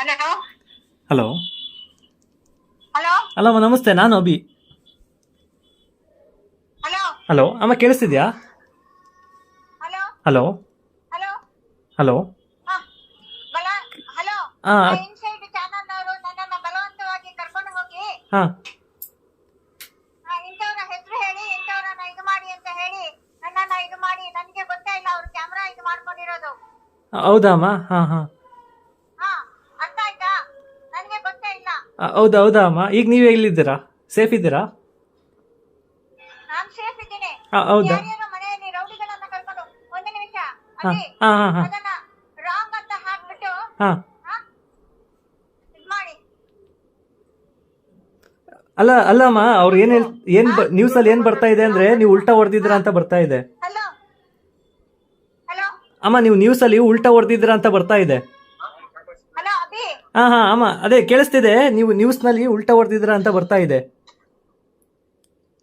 Hello hello hello ಅಲ್ಲಮ್ಮ ನಮಸ್ತೆ ನಾನು ಅಭಿ. ಹಲೋ ಹಲೋ ಅಮ್ಮ ಕೇಳಿಸ್ತಿದ್ಯಾ? ಹಲೋ ಹಲೋ ಹಲೋ ಹಲೋ ಹಾ ಬಲ ಹಲೋ ಆ, ಇನ್ಸೈಡ್ ಚಾನಲ್ ಅವರು ನನ್ನನ್ನ ಬಲವಂತವಾಗಿ ಕರ್ಕೊಂಡು ಹೋಗಿ. ಹಾ. ಆ, ಇಂಥವ್ರ ಹೆಸರು ಹೇಳಿ ಇಂಥವ್ರನ್ನ ಇದು ಮಾಡಿ ಅಂತ ಹೇಳಿ ನನ್ನನ್ನ ಇದು ಮಾಡಿ ನನಗೆ ಗೊತ್ತೇ ಇಲ್ಲ ಅವ್ರು ಕ್ಯಾಮ್ರಾ ಇದು ಮಾಡ್ಕೊಂಡಿರೋದು. ಹೌದಾ ಅಮ್ಮ? ಹಾ ಹಾಂ ಹಾ ಅರ್ಥ ಆಯ್ತಾ ನನಗೆ ಗೊತ್ತೇ ಇಲ್ಲ ಹೌದಾ ಹೌದಾ ಅಮ್ಮ? ಈಗ ನೀವು ಎಲ್ಲಿದ್ದೀರಾ? ಸೇಫ್ ಇದ್ದೀರಾ? ನಾನ್ ಸೇಫ್ ಇದ್ದೀನಿ. ಆ, ಹೌದಾ? ಯಾರ್ಯಾರೋ ಮನೆಯಲ್ಲಿ ರೌಡಿಗಳನ್ನ ಕರ್ಕೊಂಡು ಒಂದು ನಿಮಿಷ ಹಾಂ ಅಲ್ಲಿ ಹಾಂ ಹಾಂ ಹಾಂ. ಅದನ್ನ ರಾಂಗ್ ಅಂತ ಹಾಕ್ಬಿಟ್ಟು ಹಾಂ. ಹಾ? ಇದ್ ಮಾಡಿ. ಅಲ್ಲ ಅಲ್ಲಮ್ಮ ಅವ್ರು ಏನು ಹೇಳ್ ಏನು ಬ ನ್ಯೂಸಲ್ಲಿ ಏನು ಬರ್ತಾ ಇದೆ ಅಂದ್ರೆ ನೀವು ಉಲ್ಟಾ ಹೊಡೆದಿದ್ದೀರಾ ಅಂತ ಬರ್ತಾ ಇದೆ. ಹಲೋ? ಹಲೋ? ಅಮ್ಮ ನೀವು ನ್ಯೂಸ್ ಅಲ್ಲಿ ಉಲ್ಟಾ ಹೊಡೆದಿದ್ದೀರಾ ಅಂತ ಬರ್ತಾ ಇದೆ. ಹಾಂ ಹಾ ಅಮ್ಮ ಅದೇ ಕೇಳಿಸ್ತಿದೆ. ನೀವು ನ್ಯೂಸ್ನಲ್ಲಿ ಉಲ್ಟಾ ಹೊಡೆದಿದ್ರ ಅಂತ ಬರ್ತಾ ಇದೆ.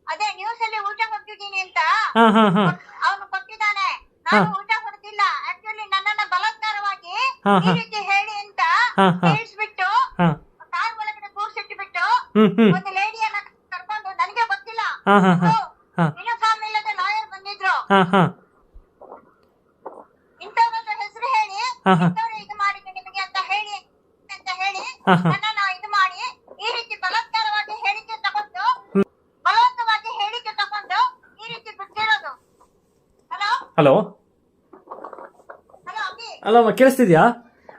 ಅದೇ ನ್ಯೂಸ್ ಅಲ್ಲಿ ಊಟ ಕೊಟ್ಟಿದ್ದೀನಿ ಅಂತ. ಹಾಂ ಹಾಂ ಹಾಂ. ಅವನು ಕೊಟ್ಟಿದ್ದಾನೆ. ನಾನು ಊಟ ಕೊಡ್ತಿಲ್ಲ ಆಕ್ಚುಲಿ ನನ್ನನ್ನ ಬಲಾತ್ಕಾರವಾಗಿ ಹಾ, ಈ ಹಾ. ರೀತಿ ಹೇಳಿ ಅಂತ ಹಾಂ ಹಾಂ. ಹೇಳಿಸ್ಬಿಟ್ಟು ಹಾಂ. ಕಾರ್ ಒಳಗಡೆ ಕೂರ್ಸಿಟ್ಬಿಟ್ಟು ಹ್ಞೂ ಹ್ಞೂ ಒಂದು ಲೇಡಿಯನ್ನ ಕರ್ಕೊಂಡು ನನಗೆ ಗೊತ್ತಿಲ್ಲ. ಹಾಂ ಹಾಂ ಹಾಂ. ಹಾಂ. ಯೂನಿಫಾರ್ಮ್ ಇಲ್ಲದೆ ಲಾಯರ್ ಬಂದಿದ್ರು. ಹಾಂ ಹಾಂ. ಇಂಥವ್ರನ್ನ ಹೆಸರು ಹೇಳಿ ಹಾ, ಹಾ. ಇಂಥವ್ರು ಇದು ಮಾಡಿದ್ದು ನಿಮಗೆ ಅಂತ ಹೇಳಿ ಅಂತ ಹೇಳಿ ಹಾ, ಹಾ. ನನ್ನನ್ನ ಇದು ಮಾಡಿ ಈ ರೀತಿ ಬಲಾತ್ಕಾರವಾಗಿ ಹೇಳಿಕೆ ತಗೊಂಡು ಬಲವಂತವಾಗಿ ಹೇಳಿಕೆ ತಗೊಂಡು ಈ ರೀತಿ ಬಿಟ್ಟಿರೋದು. ಹಲೋ ಹಲೋ ಹಲೋ ಅಭಿ ಅಲ್ಲಮ್ಮ ಕೇಳಿಸ್ತಿದ್ಯಾ?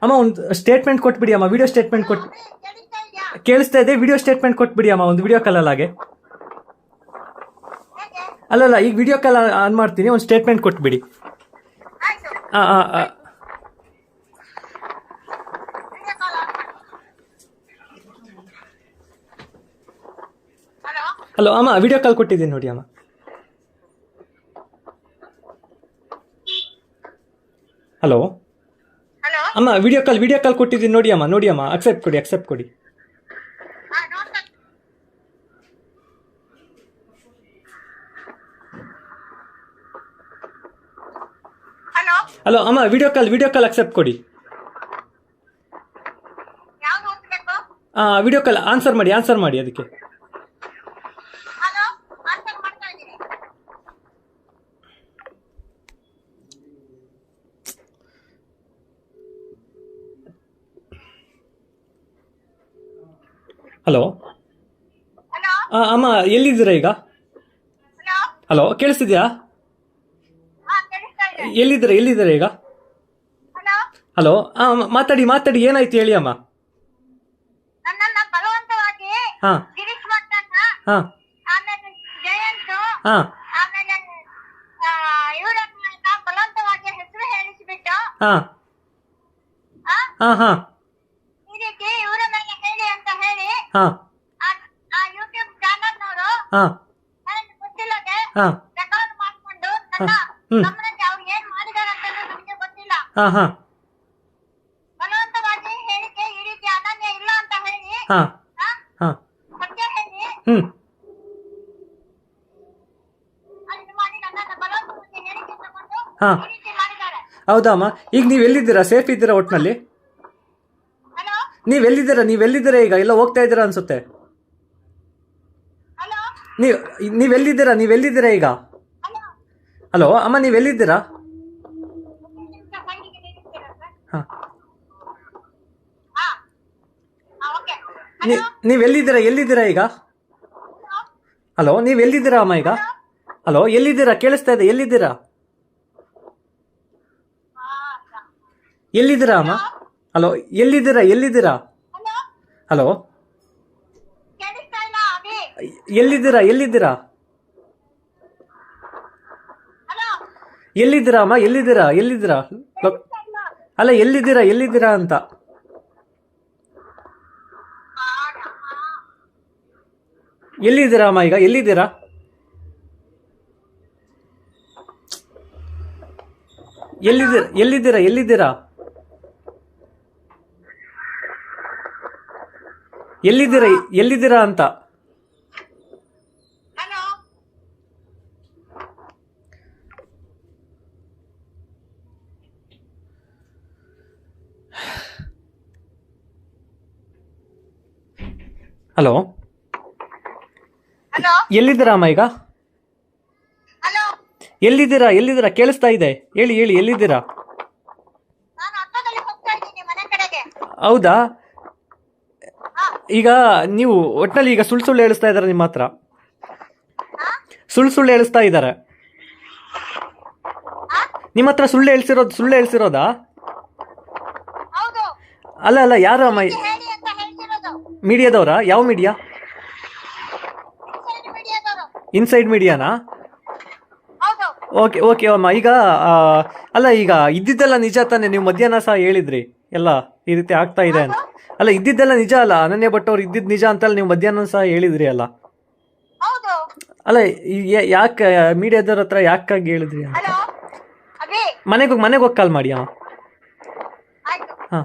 ಅಮ್ಮ ಒಂದು ಸ್ಟೇಟ್ಮೆಂಟ್ ಕೊಟ್ಬಿಡಿ ಅಮ್ಮ ವಿಡಿಯೋ ಸ್ಟೇಟ್ಮೆಂಟ್ ಕೊಟ್ ಅಭಿ ಕೇಳಿಸ್ತಾ ಇದ್ಯಾ? ಕೇಳಿಸ್ತಾ ಇದೆ ವಿಡಿಯೋ ಸ್ಟೇಟ್ಮೆಂಟ್ ಕೊಟ್ಬಿಡಿ ಅಮ್ಮ ಒಂದು ವಿಡಿಯೋ ಕಾಲ್ ಹಾಗೆ ಹೇಗೆ ಅಲ್ಲಲ್ಲ ಈಗ ವಿಡಿಯೋ ಕಾಲ್ ಆನ್ ಮಾಡ್ತೀನಿ ಒಂದು ಸ್ಟೇಟ್ಮೆಂಟ್ ಕೊಟ್ಬಿಡಿ. ಆಯ್ತು. ಆ, ಹಾಂ ಹಾಂ ವಿಡಿಯೋ ಕಾಲ್ ಆನ್ ಮಾಡಿ ಹಲೋ ಅಮ್ಮ ವಿಡಿಯೋ ಕಾಲ್ ಕೊಟ್ಟಿದ್ದೀನಿ ನೋಡಿ ಅಮ್ಮ. ಹಲೋ ಅಮ್ಮ ವಿಡಿಯೋ ಕಾಲ್ ವಿಡಿಯೋ ಕಾಲ್ ಕೊಟ್ಟಿದ್ದೀನಿ ನೋಡಿ ಅಮ್ಮ ನೋಡಿ ಅಮ್ಮ ಅಕ್ಸೆಪ್ಟ್ ಕೊಡಿ ಅಕ್ಸೆಪ್ಟ್ ಕೊಡಿ. ಹಲೋ ಅಮ್ಮ video call video call accept ಕೊಡಿ. ವಿಡಿಯೋ ಕಾಲ್ ಆನ್ಸರ್ ಮಾಡಿ ಆನ್ಸರ್ ಮಾಡಿ ಅದಕ್ಕೆ ಹಲೋ ಆನ್ಸರ್ ಮಾಡ್ತಾ ಇದ್ದೀನಿ ಹಲೋ ಅಮ್ಮ ಎಲ್ಲಿದ್ದೀರಾ ಈಗ? ಹಲೋ ಕೇಳಿಸ್ತಿದ್ಯಾ? ಎಲ್ಲಿದ್ದೀರಾ ಎಲ್ಲಿದ್ದೀರಾ ಈಗ? ಹಲೋ ಮಾತಾಡಿ ಮಾತಾಡಿ ಏನಾಯ್ತು ಹೇಳಿ ಅಮ್ಮ. ಹಾ ಬಲವಂತವಾಗಿ ಹಾಂ. ಹಾಂ. ಹಾಂ. ಆಮೇಲೆ ಇವರನ್ನ ಬಲವಂತವಾಗಿ ಹೆಸರು ಹೇಳಿಸ್ಬಿಟ್ಟು ಹಾಂ. ಆ, ಹಾಂ ಹಾಂ ಈ ರೀತಿ ಇವರ ಮೇಲೆ ಹೇಳಿ ಅಂತ ಹೇಳಿ ಹಾಂ. ಆ- ಯೂಟ್ಯೂಬ್ ಚಾನಲ್ನವರು ಹಾ. ನನಗೆ ಗೊತ್ತಿಲ್ಲದೆ ಹಾಂ. ರೆಕಾರ್ಡ್ ಮಾಡ್ಕೊಂಡು ನನ್ನ ಹ್ಮ್. ಗಮನಕ್ಕೆ ಅವ್ರು ಏನ್ ಮಾಡಿದಾರೆ ಅಂತ ನನಗೆ ಗೊತ್ತಿಲ್ಲ. ಹಾ ಹಾಂ. ಬಲವಂತವಾಗಿ ಹೇಳಿಕೆ ಈ ರೀತಿ ಅನನ್ಯ ಇಲ್ಲ ಅಂತ ಹೇಳಿ ಹಾ. ಹಾ, ಹಾ. ಸತ್ಯ ಹೇಳಿ. ಹ್ಮ್. ಮಾಡಿ ನನ್ನನ್ನ ಬಲವಂತವಾಗಿ ಹೇಳಿಕೆ ತಗೊಂಡು ಹಾ. ಈ ರೀತಿ ಮಾಡಿದ್ದಾರೆ. ಹೌದಾ ಅಮ್ಮ? ಈಗ ನೀವು ಎಲ್ಲಿದ್ದೀರಾ? ಸೇಫ್ ಇದ್ದೀರಾ ಒಟ್ಟಿನಲ್ಲಿ ನೀವೆಲ್ಲಿದ್ದೀರಾ? ನೀವು ಎಲ್ಲಿದ್ದೀರಾ ಈಗ? ಎಲ್ಲ ಹೋಗ್ತಾ ಇದ್ದೀರಾ ಅನ್ಸುತ್ತೆ. ನೀವು ನೀವೆಲ್ಲಿದ್ದೀರಾ? ನೀವು ಎಲ್ಲಿದ್ದೀರಾ ಈಗ ಹಲೋ ಅಮ್ಮ ನೀವು ಎಲ್ಲಿದ್ದೀರಾ ನಿಮಿಷ ಸೈಡಿಗೆ ನಿಲ್ಲಿಸ್ತೀರಾ ಸರ್ ಹಾಂ. ಹಾ. ಹಾ ಓಕೆ. ನೀ ನೀವು ಎಲ್ಲಿದ್ದೀರಾ ಎಲ್ಲಿದ್ದೀರಾ ಈಗ? ಹಲೋ ನೀವು ಎಲ್ಲಿದ್ದೀರಾ ಅಮ್ಮ ಈಗ? ಹಲೋ ಎಲ್ಲಿದ್ದೀರಾ? ಕೇಳಿಸ್ತಾ ಇದೆ ಎಲ್ಲಿದ್ದೀರಾ? ಎಲ್ಲಿದ್ದೀರಾ ಅಮ್ಮ? ಹಲೋ ಎಲ್ಲಿದ್ದೀರಾ ಎಲ್ಲಿದ್ದೀರಾ? ಹಲೋ ಎಲ್ಲಿದ್ದೀರಾ ಎಲ್ಲಿದ್ದೀರಾ? ಎಲ್ಲಿದ್ದೀರಾ ಅಮ್ಮ ಎಲ್ಲಿದ್ದೀರಾ ಎಲ್ಲಿದ್ದೀರಾ? ಅಲ್ಲ ಎಲ್ಲಿದ್ದೀರಾ ಎಲ್ಲಿದ್ದೀರಾ ಅಂತ. ಎಲ್ಲಿದ್ದೀರಾ ಅಮ್ಮ ಈಗ ಎಲ್ಲಿದ್ದೀರಾ ಎಲ್ಲಿದ್ದೀರಾ? ಎಲ್ಲಿದ್ದೀರಾ ಎಲ್ಲಿದ್ದೀರಾ? ಎಲ್ಲಿದ್ದೀರಾ ಎಲ್ಲಿದ್ದೀರಾ ಅಂತ? ಹಲೋ? ಎಲ್ಲಿದ್ದೀರಾ ಅಮ್ಮ ಈಗ? ಎಲ್ಲಿದ್ದೀರಾ ಎಲ್ಲಿದ್ದೀರಾ? ಕೇಳಿಸ್ತಾ ಇದೆ. ಹೇಳಿ ಹೇಳಿ ಎಲ್ಲಿದ್ದೀರಾ? ಹೌದಾ? ಈಗ ನೀವು ಒಟ್ಟಿನಲ್ಲಿ ಈಗ ಸುಳ್ಳು ಸುಳ್ಳು ಹೇಳಿಸ್ತಾ ಇದ್ದಾರೆ ನಿಮ್ಮ ಹತ್ರ. ಸುಳ್ಳು ಸುಳ್ಳು ಹೇಳಿಸ್ತಾ ಇದ್ದಾರೆ. ನಿಮ್ಮ ಹತ್ರ ಸುಳ್ಳು ಹೇಳ್ಸಿರೋದು, ಸುಳ್ಳು ಹೇಳ್ಸಿರೋದಾ? ಅಲ್ಲ ಅಲ್ಲ, ಯಾರು ಅಮ್ಮ ಮೀಡಿಯಾದವರಾ? ಯಾವ ಮೀಡಿಯಾ? ಇನ್ಸೈಡ್ ಮೀಡಿಯಾನಾ? ಓಕೆ ಓಕೆ, ಅಮ್ಮ. ಈಗ ಅಲ್ಲ ಈಗ ಇದ್ದಿದ್ದೆಲ್ಲ ನಿಜ ತಾನೆ? ನೀವು ಮಧ್ಯಾಹ್ನ ಸಹ ಹೇಳಿದ್ರಿ. ಎಲ್ಲ ಈ ರೀತಿ ಆಗ್ತಾ ಇದೆ ಅಂತ. ಅಲ್ಲ ಇದ್ದಿದ್ದೆಲ್ಲ ನಿಜ ಅಲ್ಲ. ಅನನ್ಯ ಭಟ್ ಅವ್ರು ಇದ್ದಿದ್ದು ನಿಜ ಅಂತೆಲ್ಲ ನೀವು ಮಧ್ಯಾಹ್ನ ಸಹ ಹೇಳಿದ್ರಿ ಅಲ್ಲ. ಹೌದು. ಅಲ್ಲ ಯಾಕೆ ಮೀಡಿಯಾದವ್ರ ಹತ್ರ ಯಾಕಾಗಿ ಹೇಳಿದ್ರಿ ಅಂತ? ಹಲೋ? ಅಭಿ? ಮನೆಗೆ ಮನೆಗೆ ಹೋಗಿ ಕಾಲ್ ಮಾಡಿ ಅಮ್ಮ ಆಯ್ತು. ಹಾಂ.